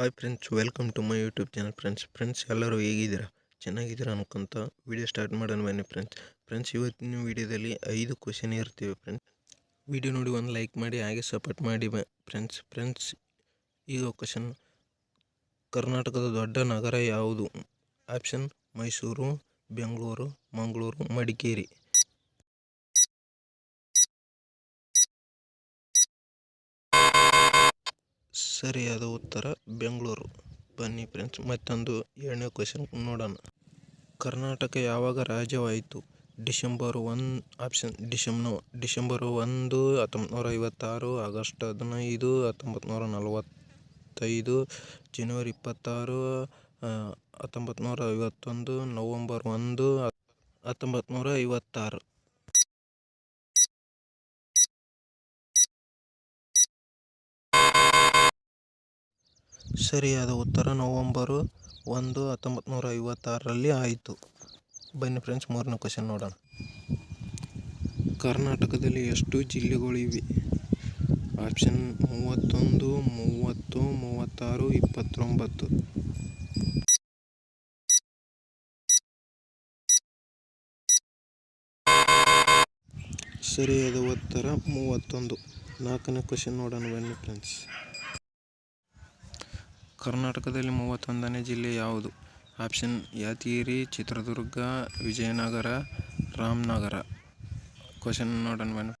Hi friends welcome to my YouTube channel friends friends ಎಲ್ಲರೂ ಹೇಗಿದ್ದೀರಾ? ಚೆನ್ನಾಗಿದ್ದೀರಾ ಅನ್ಕೊಂತ ವಿಡಿಯೋ ಸ್ಟಾರ್ಟ್ ಮಾಡೋಣ ಬನ್ನಿ ಫ್ರೆಂಡ್ಸ್ ಫ್ರೆಂಡ್ಸ್ ಇವತ್ತಿನ ವಿಡಿಯೋದಲ್ಲಿ ಐದು ಕ್ವಶನ್ ಇರ್ತೀವಿ ಫ್ರೆಂಡ್ಸ್ ವಿಡಿಯೋ ನೋಡಿ ಒಂದು ಲೈಕ್ ಮಾಡಿ, ಹಾಗೆ ಸಪೋರ್ಟ್ ಮಾಡಿ ಫ್ರೆಂಡ್ಸ್ ಫ್ರೆಂಡ್ಸ್ ಈಗ ಕ್ವಶನ್ ಕರ್ನಾಟಕದ ದೊಡ್ಡ ನಗರ ಯಾವುದು? ಆಪ್ಷನ್ ಮೈಸೂರು ಬೆಂಗಳೂರು ಮಂಗಳೂರು ಮಡಿಕೇರಿ ಸರಿಯಾದ ಉತ್ತರ ಬೆಂಗಳೂರು. ಬನ್ನಿ ಫ್ರೆಂಡ್ಸ್ ಮತ್ತೊಂದು ಏಳನೇ ಕ್ವಶನ್ ನೋಡೋಣ. ಕರ್ನಾಟಕ ಯಾವಾಗ ರಾಜ್ಯವಾಯಿತು? December one option December December ಒಂದು ಹತ್ತೊಂಬತ್ತು ನೂರ ಐವತ್ತಾರು, ಆಗಸ್ಟ್ ಹದಿನೈದು ಹತ್ತೊಂಬತ್ತು ನೂರ ನಲವತ್ತೈದು, ಜನವರಿ ಇಪ್ಪತ್ತಾರು ಹತ್ತೊಂಬತ್ತು ನೂರ ಐವತ್ತೊಂದು, ನವಂಬರ್ ಒಂದು ಹತ್ತೊಂಬತ್ತು ನೂರ ಐವತ್ತಾರು. ಸರಿಯಾದ ಉತ್ತರ ನವಂಬರು ಒಂದು ಹತ್ತೊಂಬತ್ತು ನೂರ ಐವತ್ತಾರರಲ್ಲಿ ಆಯಿತು. ಬನ್ನಿ ಫ್ರೆಂಡ್ಸ್ ಮೂರನೇ ಕ್ವಶನ್ ನೋಡೋಣ. ಕರ್ನಾಟಕದಲ್ಲಿ ಎಷ್ಟು ಜಿಲ್ಲೆಗಳಿವೆ? ಆಪ್ಷನ್ ಮೂವತ್ತೊಂದು, ಮೂವತ್ತು, ಮೂವತ್ತಾರು, ಇಪ್ಪತ್ತೊಂಬತ್ತು. ಸರಿಯಾದ ಉತ್ತರ ಮೂವತ್ತೊಂದು. ನಾಲ್ಕನೇ ಕ್ವಶನ್ ನೋಡೋಣ ಬನ್ನಿ ಫ್ರೆಂಡ್ಸ್ ಕರ್ನಾಟಕದಲ್ಲಿ ಮೂವತ್ತೊಂದನೇ ಜಿಲ್ಲೆ ಯಾವುದು? ಆಪ್ಷನ್ ಯಾದಗಿರಿ, ಚಿತ್ರದುರ್ಗ, ವಿಜಯನಗರ, ರಾಮನಗರ. ಕ್ವಶನ್ ನೋಡೋಣ ಮೇಡಮ್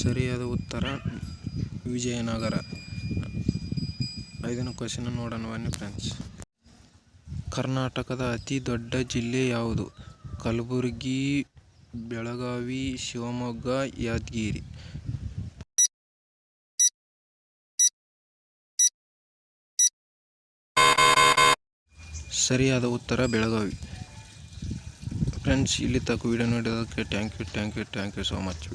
ಸರಿಯಾದ ಉತ್ತರ ವಿಜಯನಗರ. ಐದನೇ ಕ್ವಶನ್ ನೋಡೋಣ ಬನ್ನಿ ಫ್ರೆಂಡ್ಸ್ ಕರ್ನಾಟಕದ ಅತಿ ದೊಡ್ಡ ಜಿಲ್ಲೆ ಯಾವುದು? ಕಲಬುರಗಿ ಬೆಳಗಾವಿ, ಶಿವಮೊಗ್ಗ, ಯಾದಗಿರಿ. ಸರಿಯಾದ ಉತ್ತರ ಬೆಳಗಾವಿ. ಫ್ರೆಂಡ್ಸ್, ಇಲ್ಲಿ ತಕ್ಕ ವಿಡಿಯೋ ನೋಡೋದಕ್ಕೆ thank you thank you thank you so much